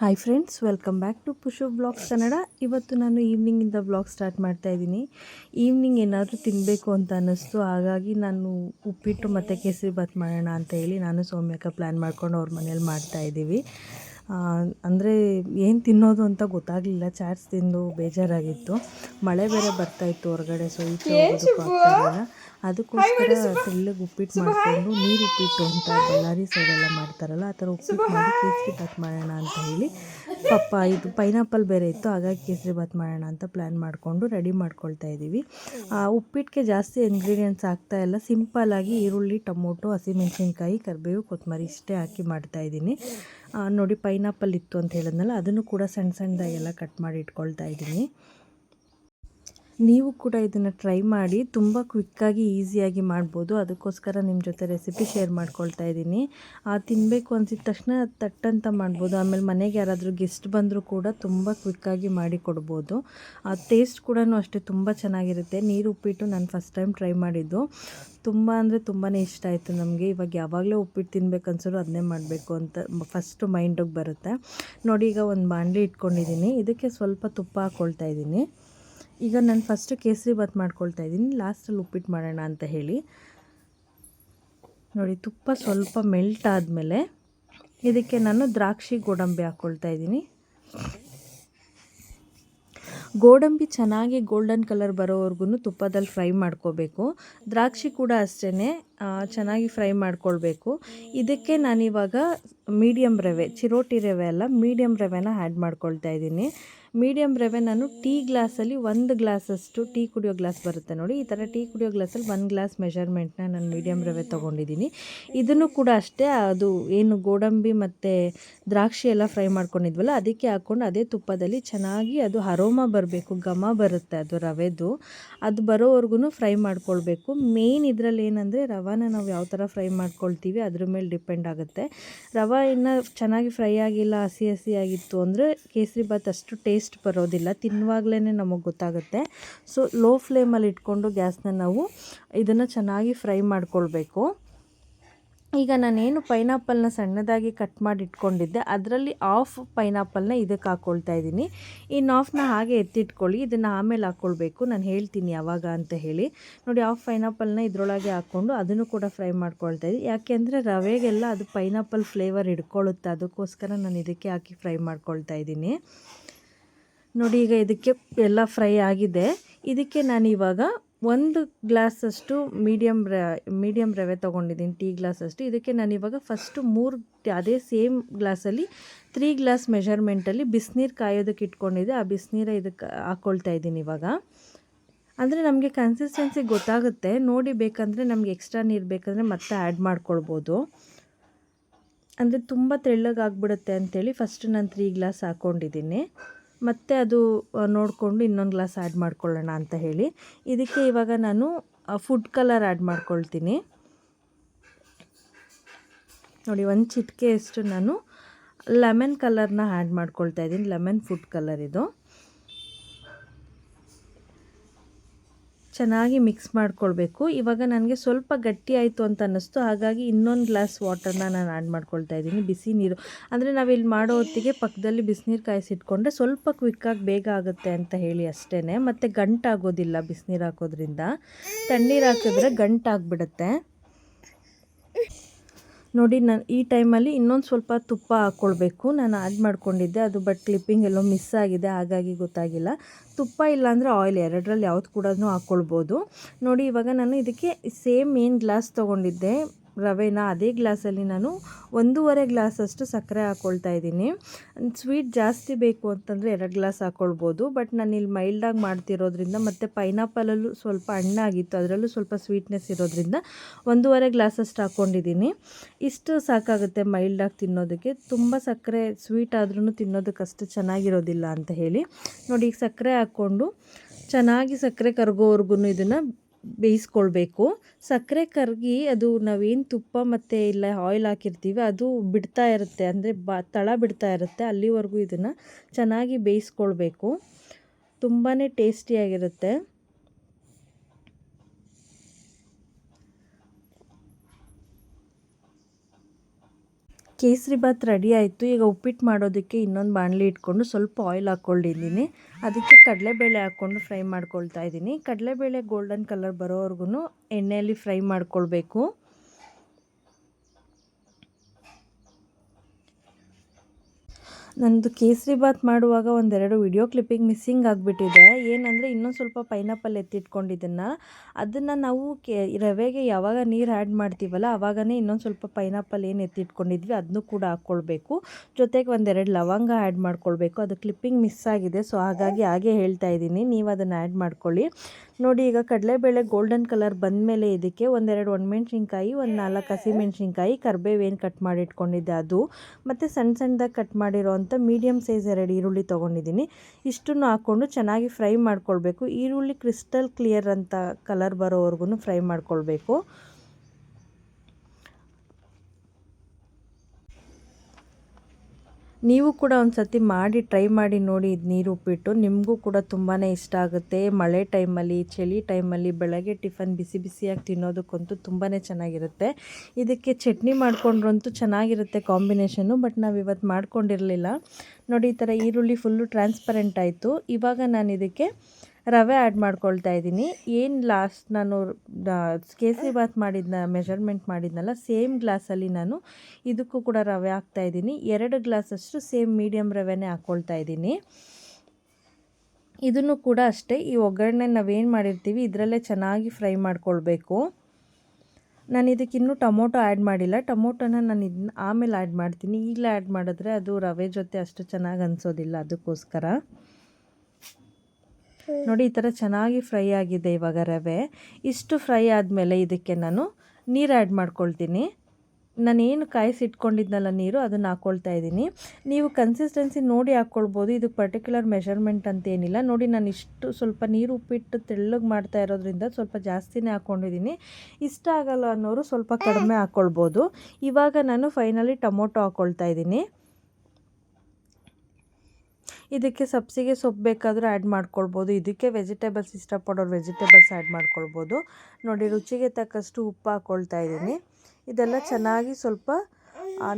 Hi friends welcome back to Pushu blogs Kannada ಇವತ್ತು ನಾನು ಈವ್ನಿಂಗಿಂದ blog start ಮಾಡ್ತಾ ಇದ್ದೀನಿ. ಈವ್ನಿಂಗ್ ಏನಾದರೂ ತಿನ್ನಬೇಕು ಅಂತ ಅನ್ನಿಸ್ತು. ಹಾಗಾಗಿ ನಾನು ಉಪ್ಪಿಟ್ಟು ಮತ್ತು ಕೇಸರಿ ಬಾತ್ ಮಾಡೋಣ ಅಂತ ಹೇಳಿ ನಾನು ಸೌಮ್ಯಕ ಪ್ಲ್ಯಾನ್ ಮಾಡ್ಕೊಂಡು ಅವ್ರ ಮನೇಲಿ ಮಾಡ್ತಾ ಇದ್ದೀವಿ. ಅಂದರೆ ಏನು ತಿನ್ನೋದು ಅಂತ ಗೊತ್ತಾಗಲಿಲ್ಲ. ಚಾಟ್ಸ್ ತಿಂದು ಬೇಜಾರಾಗಿತ್ತು. ಮಳೆ ಬೇರೆ ಬರ್ತಾಯಿತ್ತು ಹೊರಗಡೆ ಸೊ ಈಚೆ ಹೋಗೋದಕ್ಕೂ ಆಗ್ತಾಯಿರಲಿಲ್ಲ ಅದಕ್ಕೋಸ್ಕರ ತೆಳ್ಳಗೆ ಉಪ್ಪಿಟ್ಟು ಮಾಡಿಕೊಂಡು ನೀರು ಉಪ್ಪಿಟ್ಟು ಅಂತ ಬಳ್ಳಾರಿ ಸೈಡೆಲ್ಲ ಮಾಡ್ತಾರಲ್ಲ ಆ ಥರ ಉಪ್ಪಿಟ್ಟು ಮಾಡಿ ಕೇಸರಿ ಬಾತ್ ಮಾಡೋಣ ಅಂತ ಹೇಳಿ ಪಪ್ಪ ಇದು ಪೈನಾಪಲ್ ಬೇರೆ ಇತ್ತು ಹಾಗಾಗಿ ಕೇಸರಿ ಬಾತ್ ಮಾಡೋಣ ಅಂತ ಪ್ಲ್ಯಾನ್ ಮಾಡಿಕೊಂಡು ರೆಡಿ ಮಾಡ್ಕೊಳ್ತಾ ಇದ್ದೀವಿ ಉಪ್ಪಿಟ್ಟಿಗೆ ಜಾಸ್ತಿ ಇಂಗ್ರೀಡಿಯೆಂಟ್ಸ್ ಆಗ್ತಾ ಇಲ್ಲ ಸಿಂಪಲ್ಲಾಗಿ ಈರುಳ್ಳಿ ಟೊಮೊಟೊ ಹಸಿಮೆಣಸಿನ್ಕಾಯಿ ಕರಿಬೇವು ಕೊತ್ತಂಬರಿ ಇಷ್ಟೇ ಹಾಕಿ ಮಾಡ್ತಾ ಇದ್ದೀನಿ ನೋಡಿ ಪೈನಾಪಲ್ ಇತ್ತು ಅಂತ ಹೇಳಿದ್ನಲ್ಲ ಅದನ್ನು ಕೂಡ ಸಣ್ಣ ಸಣ್ಣದಾಗೆಲ್ಲ ಕಟ್ ಮಾಡಿ ಇಟ್ಕೊಳ್ತಾ ಇದ್ದೀನಿ ನೀವು ಕೂಡ ಇದನ್ನು ಟ್ರೈ ಮಾಡಿ ತುಂಬ ಕ್ವಿಕ್ಕಾಗಿ ಈಸಿಯಾಗಿ ಮಾಡ್ಬೋದು. ಅದಕ್ಕೋಸ್ಕರ ನಿಮ್ಮ ಜೊತೆ ರೆಸಿಪಿ ಶೇರ್ ಮಾಡ್ಕೊಳ್ತಾ ಇದ್ದೀನಿ. ಆ ತಿನ್ನಬೇಕು ಅನ್ಸಿದ ತಕ್ಷಣ ತಟ್ಟಂತ ಮಾಡ್ಬೋದು. ಆಮೇಲೆ ಮನೆಗೆ ಯಾರಾದರೂ ಗೆಸ್ಟ್ ಬಂದರೂ ಕೂಡ ತುಂಬ ಕ್ವಿಕ್ಕಾಗಿ ಮಾಡಿ ಕೊಡ್ಬೋದು. ಆ ಟೇಸ್ಟ್ ಕೂಡ ಅಷ್ಟೇ ತುಂಬ ಚೆನ್ನಾಗಿರುತ್ತೆ. ನೀರು, ಉಪ್ಪಿಟ್ಟು ನಾನು ಫಸ್ಟ್ ಟೈಮ್ ಟ್ರೈ ಮಾಡಿದ್ದು. ತುಂಬ ಅಂದರೆ ತುಂಬಾ ಇಷ್ಟ ಆಯಿತು ನಮಗೆ. ಇವಾಗ ಯಾವಾಗಲೂ ಉಪ್ಪಿಟ್ಟು ತಿನ್ಬೇಕು ಅನ್ಸೋರು ಅದನ್ನೇ ಮಾಡಬೇಕು ಅಂತ ಫಸ್ಟು ಮೈಂಡಿಗೆ ಬರುತ್ತೆ. ನೋಡಿ ಈಗ ಒಂದು ಬಾಣಲಿ ಇಟ್ಕೊಂಡಿದ್ದೀನಿ. ಇದಕ್ಕೆ ಸ್ವಲ್ಪ ತುಪ್ಪ ಹಾಕ್ಕೊಳ್ತಾ ಇದ್ದೀನಿ. ಈಗ ನಾನು ಫಸ್ಟು ಕೇಸರಿ ಬಾತ್ ಮಾಡ್ಕೊಳ್ತಾ ಇದ್ದೀನಿ. ಲಾಸ್ಟಲ್ಲಿ ಉಪ್ಪಿಟ್ಟು ಮಾಡೋಣ ಅಂತ ಹೇಳಿ. ನೋಡಿ, ತುಪ್ಪ ಸ್ವಲ್ಪ ಮೆಲ್ಟ್ ಆದಮೇಲೆ ಇದಕ್ಕೆ ನಾನು ದ್ರಾಕ್ಷಿ ಗೋಡಂಬಿ ಹಾಕ್ಕೊಳ್ತಾ ಇದ್ದೀನಿ. ಗೋಡಂಬಿ ಚೆನ್ನಾಗಿ ಗೋಲ್ಡನ್ ಕಲರ್ ಬರೋವರೆಗೂ ತುಪ್ಪದಲ್ಲಿ ಫ್ರೈ ಮಾಡ್ಕೋಬೇಕು. ದ್ರಾಕ್ಷಿ ಕೂಡ ಅಷ್ಟೇ ಚೆನ್ನಾಗಿ ಫ್ರೈ ಮಾಡ್ಕೊಳ್ಬೇಕು. ಇದಕ್ಕೆ ನಾನಿವಾಗ ಮೀಡಿಯಮ್ ರವೆ, ಚಿರೋಟಿ ರವೆ ಅಲ್ಲ ಮೀಡಿಯಮ್ ರವೆನ ಆ್ಯಡ್ ಮಾಡ್ಕೊಳ್ತಾ ಇದ್ದೀನಿ. ಮೀಡಿಯಮ್ ರವೆ ನಾನು ಟೀ ಗ್ಲಾಸಲ್ಲಿ ಒಂದು ಗ್ಲಾಸಷ್ಟು ಟೀ ಕುಡಿಯೋ ಗ್ಲಾಸ್ ಬರುತ್ತೆ ನೋಡಿ. ಈ ಥರ ಟೀ ಕುಡಿಯೋ ಗ್ಲಾಸಲ್ಲಿ ಒಂದು ಗ್ಲಾಸ್ ಮೆಷರ್ಮೆಂಟ್ನ ನಾನು ಮೀಡಿಯಂ ರವೆ ತೊಗೊಂಡಿದ್ದೀನಿ. ಇದನ್ನು ಕೂಡ ಅಷ್ಟೇ, ಅದು ಏನು ಗೋಡಂಬಿ ಮತ್ತು ದ್ರಾಕ್ಷಿ ಎಲ್ಲ ಫ್ರೈ ಮಾಡ್ಕೊಂಡಿದ್ವಲ್ಲ, ಅದಕ್ಕೆ ಹಾಕ್ಕೊಂಡು ಅದೇ ತುಪ್ಪದಲ್ಲಿ ಚೆನ್ನಾಗಿ ಅದು ಹರೋಮ ಬರಬೇಕು, ಘಮ ಬರುತ್ತೆ ಅದು ರವೆದು. ಅದು ಬರೋವರೆಗೂ ಫ್ರೈ ಮಾಡ್ಕೊಳ್ಬೇಕು. ಮೇಯ್ನ್ ಇದರಲ್ಲಿ ಏನಂದರೆ ರವಾನ ನಾವು ಯಾವ ಥರ ಫ್ರೈ ಮಾಡ್ಕೊಳ್ತೀವಿ ಅದ್ರ ಮೇಲೆ ಡಿಪೆಂಡ್ ಆಗುತ್ತೆ. ರವೆ ಇನ್ನೂ ಚೆನ್ನಾಗಿ ಫ್ರೈ ಆಗಿಲ್ಲ, ಹಸಿ ಹಸಿ ಆಗಿತ್ತು ಅಂದರೆ ಕೇಸರಿ ಬಾತ್ ಅಷ್ಟು ಟೇಸ್ಟ್ ಟೇಸ್ಟ್ ಬರೋದಿಲ್ಲ ತಿನ್ನುವಾಗಲೇ ನಮಗೆ ಗೊತ್ತಾಗುತ್ತೆ. ಸೊ ಲೋ ಫ್ಲೇಮಲ್ಲಿ ಇಟ್ಕೊಂಡು ಗ್ಯಾಸ್ನ ನಾವು ಇದನ್ನು ಚೆನ್ನಾಗಿ ಫ್ರೈ ಮಾಡ್ಕೊಳ್ಬೇಕು. ಈಗ ನಾನೇನು ಪೈನಾಪಲ್ನ ಸಣ್ಣದಾಗಿ ಕಟ್ ಮಾಡಿ ಇಟ್ಕೊಂಡಿದ್ದೆ, ಅದರಲ್ಲಿ ಆಫ್ ಪೈನಾಪಲ್ನ ಇದಕ್ಕೆ ಹಾಕ್ಕೊಳ್ತಾ ಇದ್ದೀನಿ. ಇನ್ನು ಆಫ್ನ ಹಾಗೆ ಎತ್ತಿಟ್ಕೊಳ್ಳಿ, ಇದನ್ನು ಆಮೇಲೆ ಹಾಕ್ಕೊಳ್ಬೇಕು ನಾನು ಹೇಳ್ತೀನಿ ಯಾವಾಗ ಅಂತ ಹೇಳಿ. ನೋಡಿ ಆಫ್ ಪೈನಾಪಲ್ನ ಇದರೊಳಗೆ ಹಾಕ್ಕೊಂಡು ಅದನ್ನು ಕೂಡ ಫ್ರೈ ಮಾಡ್ಕೊಳ್ತಾ ಇದ್ದೀನಿ. ಯಾಕೆಂದರೆ ರವೆಗೆಲ್ಲ ಅದು ಪೈನಾಪಲ್ ಫ್ಲೇವರ್ ಇಟ್ಕೊಳ್ಳುತ್ತೆ ಅದಕ್ಕೋಸ್ಕರ ನಾನು ಇದಕ್ಕೆ ಹಾಕಿ ಫ್ರೈ ಮಾಡ್ಕೊಳ್ತಾ ಇದ್ದೀನಿ. ನೋಡಿ, ಈಗ ಇದಕ್ಕೆ ಎಲ್ಲ ಫ್ರೈ ಆಗಿದೆ. ಇದಕ್ಕೆ ನಾನು ಇವಾಗ ಒಂದು ಗ್ಲಾಸಷ್ಟು ಮೀಡಿಯಮ್ ರ ಮೀಡಿಯಮ್ ರವೆ ತೊಗೊಂಡಿದ್ದೀನಿ, ಟೀ ಗ್ಲಾಸಷ್ಟು. ಇದಕ್ಕೆ ನಾನು ಇವಾಗ ಫಸ್ಟು ಮೂರು, ಅದೇ ಸೇಮ್ ಗ್ಲಾಸಲ್ಲಿ ತ್ರೀ ಗ್ಲಾಸ್ ಮೆಷರ್ಮೆಂಟಲ್ಲಿ ಬಿಸಿನೀರು ಕಾಯೋದಕ್ಕೆ ಇಟ್ಕೊಂಡಿದ್ದೆ. ಆ ಬಿಸಿನೀರ ಇದಕ್ಕೆ ಹಾಕ್ಕೊಳ್ತಾ ಇದ್ದೀನಿ ಇವಾಗ. ಅಂದರೆ ನಮಗೆ ಕನ್ಸಿಸ್ಟೆನ್ಸಿ ಗೊತ್ತಾಗುತ್ತೆ. ನೋಡಿ, ಬೇಕಂದರೆ ನಮಗೆ ಎಕ್ಸ್ಟ್ರಾ ನೀರು ಬೇಕಂದರೆ ಮತ್ತೆ ಆ್ಯಡ್ ಮಾಡ್ಕೊಳ್ಬೋದು. ಅಂದರೆ ತುಂಬ ತೆಳ್ಳಗಾಗ್ಬಿಡುತ್ತೆ ಅಂಥೇಳಿ ಫಸ್ಟ್ ನಾನು ತ್ರೀ ಗ್ಲಾಸ್ ಹಾಕ್ಕೊಂಡಿದ್ದೀನಿ ಮತ್ತು ಅದು ನೋಡಿಕೊಂಡು ಇನ್ನೊಂದು ಗ್ಲಾಸ್ ಆ್ಯಡ್ ಮಾಡ್ಕೊಳ್ಳೋಣ ಅಂತ ಹೇಳಿ. ಇದಕ್ಕೆ ಇವಾಗ ನಾನು ಫುಡ್ ಕಲರ್ ಆ್ಯಡ್ ಮಾಡ್ಕೊಳ್ತೀನಿ. ನೋಡಿ, ಒಂದು ಚಿಟಿಕೆಯಷ್ಟು ನಾನು ಲೆಮನ್ ಕಲರ್ನ ಆ್ಯಡ್ ಮಾಡ್ಕೊಳ್ತಾ ಇದ್ದೀನಿ. ಲೆಮನ್ ಫುಡ್ ಕಲರ್ ಇದು. ಚೆನ್ನಾಗಿ ಮಿಕ್ಸ್ ಮಾಡ್ಕೊಳ್ಬೇಕು. ಇವಾಗ ನನಗೆ ಸ್ವಲ್ಪ ಗಟ್ಟಿ ಆಯಿತು ಅಂತ ಅನ್ನಿಸ್ತು. ಹಾಗಾಗಿ ಇನ್ನೊಂದು ಗ್ಲಾಸ್ ವಾಟರ್ನ ನಾನು ಆ್ಯಡ್ ಮಾಡ್ಕೊಳ್ತಾ ಇದ್ದೀನಿ. ಬಿಸಿ ನೀರು. ಅಂದರೆ ಇಲ್ಲಿ ಮಾಡೋ ಹೊತ್ತಿಗೆ ಪಕ್ಕದಲ್ಲಿ ಬಿಸಿನೀರು ಕಾಯಿಸಿಟ್ಕೊಂಡ್ರೆ ಸ್ವಲ್ಪ ಕ್ವಿಕ್ಕಾಗಿ ಬೇಗ ಆಗುತ್ತೆ ಅಂತ ಹೇಳಿ ಅಷ್ಟೇ ಮತ್ತು ಗಂಟಾಗೋದಿಲ್ಲ ಬಿಸಿನೀರು ಹಾಕೋದ್ರಿಂದ. ತಣ್ಣೀರು ಹಾಕಿದ್ರೆ ಗಂಟಾಗ್ಬಿಡುತ್ತೆ. ನೋಡಿ, ನಾನು ಈ ಟೈಮಲ್ಲಿ ಇನ್ನೊಂದು ಸ್ವಲ್ಪ ತುಪ್ಪ ಹಾಕ್ಕೊಳ್ಬೇಕು ನಾನು ಆ್ಯಡ್ ಮಾಡ್ಕೊಂಡಿದ್ದೆ. ಅದು ಬಟ್ ಕ್ಲಿಪ್ಪಿಂಗ್ ಎಲ್ಲೋ ಮಿಸ್ ಆಗಿದೆ. ಹಾಗಾಗಿ ಗೊತ್ತಾಗಿಲ್ಲ. ತುಪ್ಪ ಇಲ್ಲಾಂದರೆ ಆಯಿಲ್ ಎರಡರಲ್ಲಿ ಯಾವ್ದು ಕೂಡ ಹಾಕ್ಕೊಳ್ಬೋದು ನೋಡಿ, ಇವಾಗ ನಾನು ಇದಕ್ಕೆ ಸೇಮ್ ಏನು ಗ್ಲಾಸ್ ತೊಗೊಂಡಿದ್ದೆ. ರವೆನ ಅದೇ ಗ್ಲಾಸಲ್ಲಿ ನಾನು ಒಂದೂವರೆ ಗ್ಲಾಸಷ್ಟು ಸಕ್ಕರೆ ಹಾಕ್ಕೊಳ್ತಾ ಇದ್ದೀನಿ. ಸ್ವೀಟ್ ಜಾಸ್ತಿ ಬೇಕು ಅಂತಂದರೆ ಎರಡು ಗ್ಲಾಸ್ ಹಾಕ್ಕೊಳ್ಬೋದು ಬಟ್ ನಾನು ಇಲ್ಲಿ ಮೈಲ್ಡಾಗಿ ಮಾಡ್ತಿರೋದ್ರಿಂದ ಮತ್ತು ಪೈನಾಪಲಲ್ಲೂ ಸ್ವಲ್ಪ ಹಣ್ಣಾಗಿತ್ತು ಅದರಲ್ಲೂ ಸ್ವಲ್ಪ ಸ್ವೀಟ್ನೆಸ್ ಇರೋದ್ರಿಂದ ಒಂದೂವರೆ ಗ್ಲಾಸಷ್ಟು ಹಾಕ್ಕೊಂಡಿದ್ದೀನಿ ಇಷ್ಟು ಸಾಕಾಗುತ್ತೆ ಮೈಲ್ಡಾಗಿ ತಿನ್ನೋದಕ್ಕೆ. ತುಂಬ ಸಕ್ಕರೆ ಸ್ವೀಟ್ ಆದ್ರೂ ತಿನ್ನೋದಕ್ಕೆ ಅಷ್ಟು ಚೆನ್ನಾಗಿರೋದಿಲ್ಲ ಅಂತ ಹೇಳಿ. ನೋಡಿ ಈಗ ಸಕ್ಕರೆ ಹಾಕ್ಕೊಂಡು ಚೆನ್ನಾಗಿ ಸಕ್ಕರೆ ಕರಗೋವರೆಗೂ ಇದನ್ನು ಬೇಯಿಸ್ಕೊಳ್ಬೇಕು. ಸಕ್ಕರೆ ಕರಗಿ ಅದು ನಾವೇನು ತುಪ್ಪ ಮತ್ತು ಇಲ್ಲ ಆಯಿಲ್ ಹಾಕಿರ್ತೀವಿ, ಅದು ಬಿಡ್ತಾ ಇರುತ್ತೆ. ಅಂದರೆ ಬ, ತಳ ಬಿಡ್ತಾ ಇರುತ್ತೆ. ಅಲ್ಲಿವರೆಗೂ ಇದನ್ನು ಚೆನ್ನಾಗಿ ಬೇಯಿಸ್ಕೊಳ್ಬೇಕು. ತುಂಬಾ ಟೇಸ್ಟಿಯಾಗಿರುತ್ತೆ ಕೇಸರಿ ಬಾತ್ ರೆಡಿ ಆಯಿತು. ಈಗ ಉಪ್ಪಿಟ್ಟು ಮಾಡೋದಕ್ಕೆ ಇನ್ನೊಂದು ಬಾಣಲಿ ಇಟ್ಕೊಂಡು ಸ್ವಲ್ಪ ಆಯಿಲ್ ಹಾಕ್ಕೊಂಡಿದ್ದೀನಿ. ಅದಕ್ಕೆ ಕಡಲೆಬೇಳೆ ಹಾಕ್ಕೊಂಡು ಫ್ರೈ ಮಾಡ್ಕೊಳ್ತಾ ಇದ್ದೀನಿ. ಕಡಲೆಬೇಳೆ ಗೋಲ್ಡನ್ ಕಲರ್ ಬರೋವರೆಗೂ ಎಣ್ಣೆಯಲ್ಲಿ ಫ್ರೈ ಮಾಡ್ಕೊಳ್ಬೇಕು. ನಂದು ಕೇಸರಿ ಬಾತ್ ಮಾಡುವಾಗ ಒಂದೆರಡು ವಿಡಿಯೋ ಕ್ಲಿಪ್ಪಿಂಗ್ ಮಿಸ್ಸಿಂಗ್ ಆಗಿಬಿಟ್ಟಿದೆ. ಏನಂದರೆ ಇನ್ನೊಂದು ಸ್ವಲ್ಪ ಪೈನಾಪಲ್ ಎತ್ತಿಟ್ಕೊಂಡಿದ್ದನ್ನು. ಅದನ್ನು ನಾವು ಕೆ, ರವೆಗೆ ಯಾವಾಗ ನೀರು ಆ್ಯಡ್ ಮಾಡ್ತೀವಲ್ಲ ಆವಾಗನೇ ಇನ್ನೊಂದು ಸ್ವಲ್ಪ ಪೈನಾಪಲ್ ಏನು ಎತ್ತಿಟ್ಕೊಂಡಿದ್ವಿ ಅದನ್ನು ಕೂಡ ಹಾಕ್ಕೊಳ್ಬೇಕು ಜೊತೆಗೆ ಒಂದೆರಡು ಲವಂಗ ಆ್ಯಡ್ ಮಾಡ್ಕೊಳ್ಬೇಕು. ಅದು ಕ್ಲಿಪ್ಪಿಂಗ್ ಮಿಸ್ ಆಗಿದೆ ಸೊ ಹಾಗಾಗಿ ಹಾಗೆ ಹೇಳ್ತಾ ಇದ್ದೀನಿ. ನೀವು ಅದನ್ನು ಆ್ಯಡ್ ಮಾಡ್ಕೊಳ್ಳಿ. ನೋಡಿ, ಈಗ ಕಡಲೆಬೇಳೆ ಗೋಲ್ಡನ್ ಕಲರ್ ಬಂದಮೇಲೆ ಇದಕ್ಕೆ ಒಂದೆರಡು ಒಣಮೆಣ್ಸಿನ್ಕಾಯಿ, ಒಂದು ನಾಲ್ಕು ಹಸಿಮೆಣ್ಸಿನ್ಕಾಯಿ ಮೆಣಸಿನ್ಕಾಯಿ ಕರ್ಬೇವೇನು ಕಟ್ ಮಾಡಿ ಇಟ್ಕೊಂಡಿದ್ದೆ ಅದು. ಮತ್ತು ಸಣ್ಣ ಸಣ್ಣದಾಗಿ ಕಟ್ ಮಾಡಿರೋವಂಥ ಮೀಡಿಯಮ್ ಸೈಜ್ ಎರಡು ಈರುಳ್ಳಿ ತೊಗೊಂಡಿದ್ದೀನಿ. ಇಷ್ಟನ್ನು ಹಾಕ್ಕೊಂಡು ಚೆನ್ನಾಗಿ ಫ್ರೈ ಮಾಡ್ಕೊಳ್ಬೇಕು. ಈರುಳ್ಳಿ ಕ್ರಿಸ್ಟಲ್ ಕ್ಲಿಯರ್ ಅಂತ ಕಲರ್ ಬರೋವರೆಗೂ ಫ್ರೈ ಮಾಡ್ಕೊಳ್ಬೇಕು. ನೀವು ಕೂಡ ಒಂದು ಸತಿ ಮಾಡಿ ಟ್ರೈ ಮಾಡಿ ನೋಡಿ ಇದು ನೀರು ಉಪ್ಪಿಟ್ಟು. ನಿಮಗೂ ಕೂಡ ತುಂಬಾ ಇಷ್ಟ ಆಗುತ್ತೆ. ಮಳೆ ಟೈಮಲ್ಲಿ ಚಳಿ ಟೈಮಲ್ಲಿ ಬೆಳಗ್ಗೆ ಟಿಫನ್ ಬಿಸಿ ಬಿಸಿಯಾಗಿ ತಿನ್ನೋದಕ್ಕಂತೂ ತುಂಬಾ ಚೆನ್ನಾಗಿರುತ್ತೆ. ಇದಕ್ಕೆ ಚಟ್ನಿ ಮಾಡಿಕೊಂಡ್ರಂತೂ ಚೆನ್ನಾಗಿರುತ್ತೆ ಕಾಂಬಿನೇಷನ್ನು, ಬಟ್ ನಾವು ಇವತ್ತು ಮಾಡ್ಕೊಂಡಿರಲಿಲ್ಲ. ನೋಡಿ, ಈ ಥರ ಈರುಳ್ಳಿ ಫುಲ್ಲು ಟ್ರಾನ್ಸ್ಪರೆಂಟ್ ಆಯಿತು. ಇವಾಗ ನಾನು ಇದಕ್ಕೆ ರವೆ ಆ್ಯಡ್ ಮಾಡ್ಕೊಳ್ತಾ ಇದ್ದೀನಿ. ಏನು ಲಾಸ್ಟ್ ನಾನು ಕೇಸರಿ ಬಾತ್ ಮಾಡಿದ್ನ ಮೆಷರ್ಮೆಂಟ್ ಮಾಡಿದ್ನಲ್ಲ ಸೇಮ್ ಗ್ಲಾಸಲ್ಲಿ ನಾನು ಇದಕ್ಕೂ ಕೂಡ ರವೆ ಹಾಕ್ತಾ ಇದ್ದೀನಿ. ಎರಡು ಗ್ಲಾಸಷ್ಟು ಸೇಮ್ ಮೀಡಿಯಮ್ ರವೆನೇ ಹಾಕ್ಕೊಳ್ತಾ ಇದ್ದೀನಿ. ಇದನ್ನು ಕೂಡ ಅಷ್ಟೇ, ಈ ಒಗ್ಗರಣೆ ನಾವೇನು ಮಾಡಿರ್ತೀವಿ, ಇದರಲ್ಲೇ ಚೆನ್ನಾಗಿ ಫ್ರೈ ಮಾಡ್ಕೊಳ್ಬೇಕು. ನಾನು ಇದಕ್ಕೆ ಇನ್ನೂ ಟೊಮೊಟೊ ಆ್ಯಡ್ ಮಾಡಿಲ್ಲ. ಟೊಮೊಟೊನ ನಾನು ಇದನ್ನ ಆಮೇಲೆ ಆ್ಯಡ್ ಮಾಡ್ತೀನಿ. ಈಗಲೇ ಆ್ಯಡ್ ಮಾಡಿದ್ರೆ ಅದು ರವೆ ಜೊತೆ ಅಷ್ಟು ಚೆನ್ನಾಗಿ ಅನಿಸೋದಿಲ್ಲ ಅದಕ್ಕೋಸ್ಕರ. ನೋಡಿ, ಈ ಥರ ಚೆನ್ನಾಗಿ ಫ್ರೈ ಆಗಿದೆ ಇವಾಗ ರವೆ. ಇಷ್ಟು ಫ್ರೈ ಆದಮೇಲೆ ಇದಕ್ಕೆ ನಾನು ನೀರು ಆ್ಯಡ್ ಮಾಡ್ಕೊಳ್ತೀನಿ. ನಾನೇನು ಕಾಯಿಸಿಟ್ಕೊಂಡಿದ್ನಲ್ಲ ನೀರು, ಅದನ್ನು ಹಾಕ್ಕೊಳ್ತಾ ಇದ್ದೀನಿ. ನೀವು ಕನ್ಸಿಸ್ಟೆನ್ಸಿ ನೋಡಿ ಹಾಕ್ಕೊಳ್ಬೋದು ಇದು ಪರ್ಟಿಕ್ಯುಲರ್ ಮೆಷರ್ಮೆಂಟ್ ಅಂತ ಏನಿಲ್ಲ. ನೋಡಿ, ನಾನು ಇಷ್ಟು ಸ್ವಲ್ಪ ನೀರು ಉಪ್ಪಿಟ್ಟು ತೆಳ್ಳಗೆ ಮಾಡ್ತಾ ಇರೋದ್ರಿಂದ ಸ್ವಲ್ಪ ಜಾಸ್ತಿನೇ ಹಾಕ್ಕೊಂಡಿದ್ದೀನಿ ಇಷ್ಟ ಆಗಲ್ಲ ಅನ್ನೋರು ಸ್ವಲ್ಪ ಕಡಿಮೆ ಹಾಕ್ಕೊಳ್ಬೋದು ಇವಾಗ ನಾನು ಫೈನಲಿ ಟೊಮೊಟೊ ಹಾಕ್ಕೊಳ್ತಾ ಇದ್ದೀನಿ. ಇದಕ್ಕೆ ಸಬ್ಸಿಗೆ ಸೊಪ್ಪು ಬೇಕಾದರೂ ಆ್ಯಡ್ ಮಾಡ್ಕೊಳ್ಬೋದು. ಇದಕ್ಕೆ ವೆಜಿಟೇಬಲ್ಸ್ ಇಷ್ಟಪಡೋರು ವೆಜಿಟೇಬಲ್ಸ್ ಆ್ಯಡ್ ಮಾಡ್ಕೊಳ್ಬೋದು. ನೋಡಿ ರುಚಿಗೆ ತಕ್ಕಷ್ಟು ಉಪ್ಪು ಹಾಕ್ಕೊಳ್ತಾ ಇದ್ದೀನಿ. ಇದೆಲ್ಲ ಚೆನ್ನಾಗಿ ಸ್ವಲ್ಪ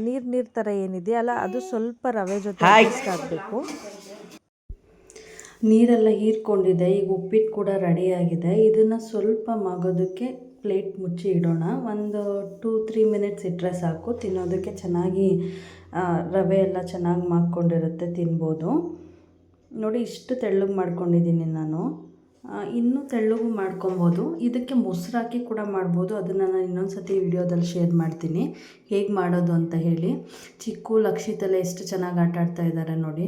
ನೀರು ನೀರು ಥರ ಏನಿದೆಯಲ್ಲ ಅದು ಸ್ವಲ್ಪ ರವೆ ಜೊತೆ ಮಿಕ್ಸ್ ಆಗಬೇಕು. ನೀರೆಲ್ಲ ಹೀರ್ಕೊಂಡಿದೆ. ಈಗ ಉಪ್ಪಿಟ್ಟು ಕೂಡ ರೆಡಿಯಾಗಿದೆ ಇದನ್ನು ಸ್ವಲ್ಪ ಮಗೋದಕ್ಕೆ ಪ್ಲೇಟ್ ಮುಚ್ಚಿ ಇಡೋಣ. ಒಂದು ಟೂ ತ್ರೀ ಮಿನಿಟ್ಸ್ ಇಟ್ಟರೆ ಸಾಕು. ತಿನ್ನೋದಕ್ಕೆ ಚೆನ್ನಾಗಿ ರವೆ ಎಲ್ಲ ಚೆನ್ನಾಗಿ ಮಾಕ್ಕೊಂಡಿರುತ್ತೆ ತಿನ್ಬೋದು. ನೋಡಿ ಇಷ್ಟು ತೆಳ್ಳಗೆ ಮಾಡ್ಕೊಂಡಿದ್ದೀನಿ ನಾನು ಇನ್ನೂ ತೆಳ್ಳಗು ಮಾಡ್ಕೊಬೋದು ಇದಕ್ಕೆ ಮೊಸರು ಹಾಕಿ ಕೂಡ ಮಾಡ್ಬೋದು ಅದನ್ನು ನಾನು ಇನ್ನೊಂದು ಸತಿ ವಿಡಿಯೋದಲ್ಲಿ ಶೇರ್ ಮಾಡ್ತೀನಿ ಹೇಗೆ ಮಾಡೋದು ಅಂತ ಹೇಳಿ ಚಿಕ್ಕು ಲಕ್ಷಿತೆಲ್ಲ ಎಷ್ಟು ಚೆನ್ನಾಗಿ ಆಟ ಆಡ್ತಾ ಇದ್ದಾರೆ ನೋಡಿ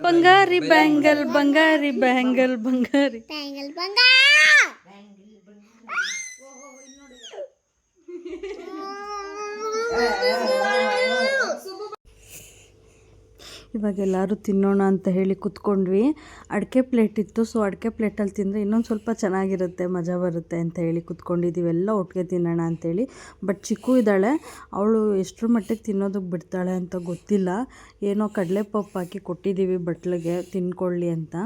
ಬಂಗಾರಿ ಬ್ಯಾಂಗಲ್ ಬಂಗಾರಿ ಬ್ಯಾಂಗಲ್ ಬಂಗಾರಿ ಬ್ಯಾಂಗಲ್ ಇವಾಗ ಎಲ್ಲರೂ ತಿನ್ನೋಣ ಅಂತ ಹೇಳಿ ಕುತ್ಕೊಂಡ್ವಿ. ಅಡಿಕೆ ಪ್ಲೇಟ್ ಇತ್ತು. ಸೊ ಅಡಿಕೆ ಪ್ಲೇಟಲ್ಲಿ ತಿಂದರೆ ಇನ್ನೊಂದು ಸ್ವಲ್ಪ ಚೆನ್ನಾಗಿರುತ್ತೆ, ಮಜಾ ಬರುತ್ತೆ ಅಂತ ಹೇಳಿ ಕುತ್ಕೊಂಡಿದ್ದೀವಿ ಎಲ್ಲ ಒಟ್ಟಿಗೆ ತಿನ್ನೋಣ ಅಂತೇಳಿ ಬಟ್ ಚಿಕ್ಕು ಇದ್ದಾಳೆ. ಅವಳು ಎಷ್ಟರ ಮಟ್ಟಿಗೆ ತಿನ್ನೋದಕ್ಕೆ ಬಿಡ್ತಾಳೆ ಅಂತ ಗೊತ್ತಿಲ್ಲ. ಏನೋ ಕಡಲೆ ಪಪ್ಪು ಹಾಕಿ ಕೊಟ್ಟಿದ್ದೀವಿ ಬಟ್ಲಿಗೆ, ತಿನ್ಕೊಳ್ಳಿ ಅಂತ.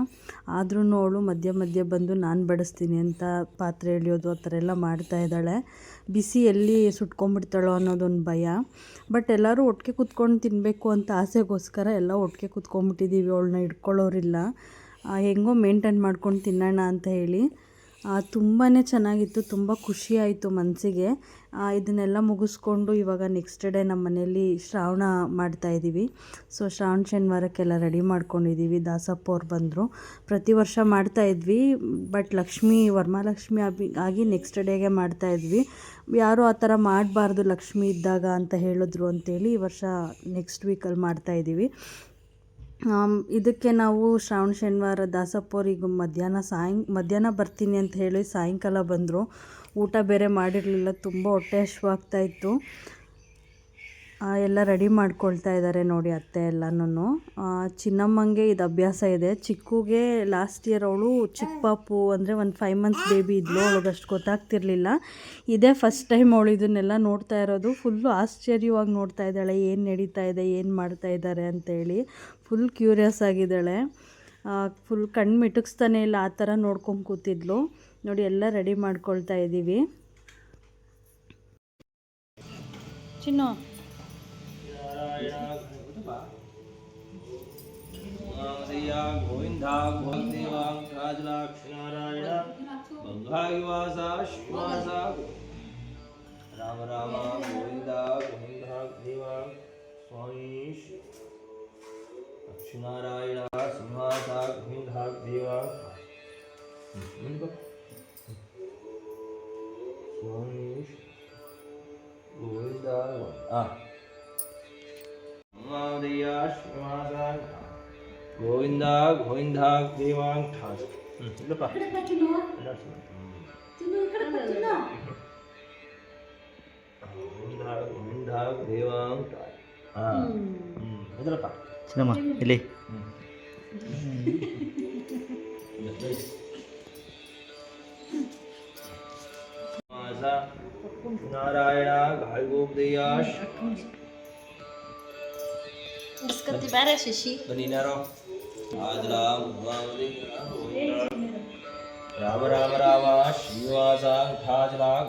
ಆದ್ರೂ ಅವಳು ಮಧ್ಯ ಮಧ್ಯ ಬಂದು ನಾನು ಬಡಿಸ್ತೀನಿ ಅಂತ ಪಾತ್ರೆ ಎಳಿಯೋದು ಆ ಥರ ಎಲ್ಲ ಮಾಡ್ತಾ ಇದ್ದಾಳೆ. ಬಿಸಿ ಎಲ್ಲಿ ಸುಟ್ಕೊಂಡ್ಬಿಡ್ತಾಳೋ ಅನ್ನೋದೊಂದು ಭಯ. ಬಟ್ ಎಲ್ಲರೂ ಒಟ್ಟಿಗೆ ಕುತ್ಕೊಂಡು ತಿನ್ನಬೇಕು ಅಂತ ಆಸೆಗೋಸ್ಕರ ಎಲ್ಲ ಒಟ್ಟಿಗೆ ಕೂತ್ಕೊಂಡ್ಬಿಟ್ಟಿದ್ದೀವಿ ಅವಳನ್ನ ಹಿಡ್ಕೊಳ್ಳೋರಿಲ್ಲ. ಹೆಂಗೋ ಮೇಂಟೈನ್ ಮಾಡ್ಕೊಂಡು ತಿನ್ನೋಣ ಅಂತ ಹೇಳಿ. ತುಂಬಾ ಚೆನ್ನಾಗಿತ್ತು, ತುಂಬ ಖುಷಿ ಆಯಿತು ಮನಸ್ಸಿಗೆ ಇದನ್ನೆಲ್ಲ ಮುಗಿಸ್ಕೊಂಡು ಇವಾಗ ನೆಕ್ಸ್ಟ್ ಡೇ ನಮ್ಮ ಮನೆಯಲ್ಲಿ ಶ್ರಾವಣ ಮಾಡ್ತಾಯಿದ್ದೀವಿ ಸೊ ಶ್ರಾವಣ ಶನಿವಾರಕ್ಕೆಲ್ಲ ರೆಡಿ ಮಾಡ್ಕೊಂಡಿದ್ದೀವಿ ದಾಸಪ್ಪ ಅವ್ರು ಬಂದರು. ಪ್ರತಿ ವರ್ಷ ಮಾಡ್ತಾಯಿದ್ವಿ ಬಟ್ ಲಕ್ಷ್ಮಿ ವರ್ಮಾಲಕ್ಷ್ಮಿ ಆಗಿ ನೆಕ್ಸ್ಟ್ ಡೇಗೆ ಮಾಡ್ತಾಯಿದ್ವಿ ಯಾರೂ ಆ ಥರ ಮಾಡಬಾರ್ದು ಲಕ್ಷ್ಮಿ ಇದ್ದಾಗ ಅಂತ ಹೇಳಿದ್ರು ಅಂತೇಳಿ ಈ ವರ್ಷ ನೆಕ್ಸ್ಟ್ ವೀಕಲ್ಲಿ ಮಾಡ್ತಾಯಿದ್ದೀವಿ ಇದಕ್ಕೆ ನಾವು ಶ್ರಾವಣ, ಶನಿವಾರ, ದಾಸಪ್ಪವ್ರಿಗೆ ಮಧ್ಯಾಹ್ನ ಸಾಯಂ, ಮಧ್ಯಾಹ್ನ ಬರ್ತೀನಿ ಅಂತ ಹೇಳಿ ಸಾಯಂಕಾಲ ಬಂದರು. ಊಟ ಬೇರೆ ಮಾಡಿರಲಿಲ್ಲ, ತುಂಬ ಹೊಟ್ಟೆ ಹಶ್ವಾಗ್ತಾಯಿತ್ತು ಎಲ್ಲ ರೆಡಿ ಮಾಡ್ಕೊಳ್ತಾ ಇದ್ದಾರೆ ನೋಡಿ ಅತ್ತೆ ಎಲ್ಲನೂ ಚಿನ್ನಮ್ಮಂಗೆ ಇದು ಅಭ್ಯಾಸ ಇದೆ. ಚಿಕ್ಕುಗೆ ಲಾಸ್ಟ್ ಇಯರ್ ಅವಳು ಚಿಕ್ಕ ಪಾಪು ಅಂದರೆ ಒಂದು ಫೈವ್ ಮಂತ್ಸ್ ಬೇಬಿ ಇದ್ಲು, ಅವಳಿಗೆ ಅಷ್ಟು ಗೊತ್ತಾಗ್ತಿರ್ಲಿಲ್ಲ. ಇದೇ ಫಸ್ಟ್ ಟೈಮ್ ಅವಳು ಇದನ್ನೆಲ್ಲ ನೋಡ್ತಾ ಇರೋದು. ಫುಲ್ಲು ಆಶ್ಚರ್ಯವಾಗಿ ನೋಡ್ತಾ ಇದ್ದಾಳೆ, ಏನು ನಡೀತಾ ಇದೆ, ಏನು ಮಾಡ್ತಾ ಇದ್ದಾರೆ ಅಂತೇಳಿ ಫುಲ್ ಕ್ಯೂರಿಯಸ್ ಆಗಿದ್ದಾಳೆ ಫುಲ್ ಕಣ್ಣು ಮಿಟುಕ್ಸ್ತಾನೆ ಇಲ್ಲ ಆ ಥರ ನೋಡ್ಕೊಂಡು ಕೂತಿದ್ಲು ನೋಡಿ ಎಲ್ಲ ರೆಡಿ ಮಾಡ್ಕೊಳ್ತಾ ಇದ್ದೀವಿ ಚಿನ್ನು ರಾಮ ರಾಮ ಗೋವಿಂದ ಗೋವಿಂದ ದೇವ ಲಕ್ಷ್ಮೀನಾರಾಯಣ ಸಿಂಹಾಸ ಗೋವಿಂದ ದೇವ ಸ್ವಾಮಿ ಗೋವಿಂದ ಆ ಮಾದಯ್ಯ ಶ್ರೀನಿವಾಸ ಗೋವಿಂದ ಗೋವಿಂದ ದೇವಾಂಗ್ ಠಾಸ್ ಹ್ಞೂ ಇಲ್ಲಪ್ಪ ಗೋವಿಂದ ಗೋವಿಂದ ದೇವಾಂಗ್ ಠಾಸ್ ಹಾಂ చిన్నమ్మా వెళ్ళి नारायणा भार्गव दयाश इसका तिबारा राम राम राम शिवासा राम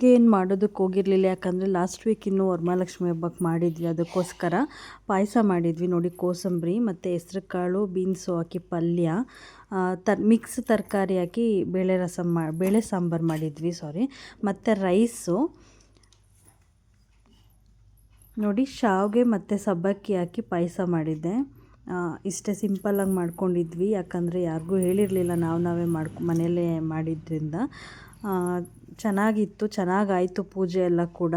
ಹೋಳ್ಗೆ ಏನು ಮಾಡೋದಕ್ಕೆ ಹೋಗಿರಲಿಲ್ಲ. ಯಾಕಂದರೆ ಲಾಸ್ಟ್ ವೀಕ್ ಇನ್ನೂ ವರಮಹಾಲಕ್ಷ್ಮಿ ಹಬ್ಬಕ್ಕೆ ಮಾಡಿದ್ವಿ. ಅದಕ್ಕೋಸ್ಕರ ಪಾಯಸ ಮಾಡಿದ್ವಿ. ನೋಡಿ ಕೋಸಂಬರಿ ಮತ್ತು ಹೆಸ್ರು ಕಾಳು ಬೀನ್ಸು ಹಾಕಿ ಪಲ್ಯ ತರ್ ಮಿಕ್ಸ್ ತರಕಾರಿ ಹಾಕಿ ಬೇಳೆ ರಸಂ ಮಾ ಬೇಳೆ ಸಾಂಬಾರು ಮಾಡಿದ್ವಿ ಸಾರಿ ಮತ್ತು ರೈಸು ನೋಡಿ ಶಾವಿಗೆ ಮತ್ತು ಸಬ್ಬಕ್ಕಿ ಹಾಕಿ ಪಾಯಸ ಮಾಡಿದ್ದೆ. ಇಷ್ಟೇ ಸಿಂಪಲ್ಲಾಗಿ ಮಾಡ್ಕೊಂಡಿದ್ವಿ. ಯಾಕಂದರೆ ಯಾರಿಗೂ ಹೇಳಿರಲಿಲ್ಲ. ನಾವು ನಾವೇ ಮಾಡ್ಕೊ ಮನೆಯಲ್ಲೇ ಮಾಡಿದ್ರಿಂದ. ಆ, ಚೆನ್ನಾಗಿತ್ತು, ಚೆನ್ನಾಗಾಯಿತು ಪೂಜೆ ಎಲ್ಲ ಕೂಡ.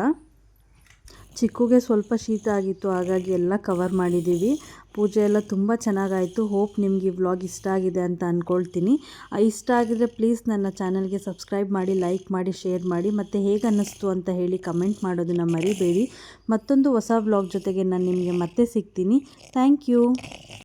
ಚಿಕ್ಕಗೆ ಸ್ವಲ್ಪ ಶೀತ ಆಗಿತ್ತು, ಹಾಗಾಗಿ ಎಲ್ಲ ಕವರ್ ಮಾಡಿದ್ದೀವಿ ಪೂಜೆ ಎಲ್ಲ ತುಂಬ ಚೆನ್ನಾಗಾಯಿತು. ಹೋಪ್ ನಿಮಗೆ ಈ ವ್ಲಾಗ್ ಇಷ್ಟ ಆಗಿದೆ ಅಂತ ಅಂದ್ಕೊಳ್ತೀನಿ ಇಷ್ಟ ಆಗಿದ್ರೆ ಪ್ಲೀಸ್ ನನ್ನ ಚಾನಲ್ಗೆ ಸಬ್ಸ್ಕ್ರೈಬ್ ಮಾಡಿ ಲೈಕ್ ಮಾಡಿ ಶೇರ್ ಮಾಡಿ, ಮತ್ತು ಹೇಗೆ ಅನ್ನಿಸ್ತು ಅಂತ ಹೇಳಿ ಕಮೆಂಟ್ ಮಾಡೋದನ್ನು ಮರಿಬೇಡಿ. ಮತ್ತೊಂದು ಹೊಸ ವ್ಲಾಗ್ ಜೊತೆಗೆ ನಾನು ನಿಮಗೆ ಮತ್ತೆ ಸಿಗ್ತೀನಿ. Thank you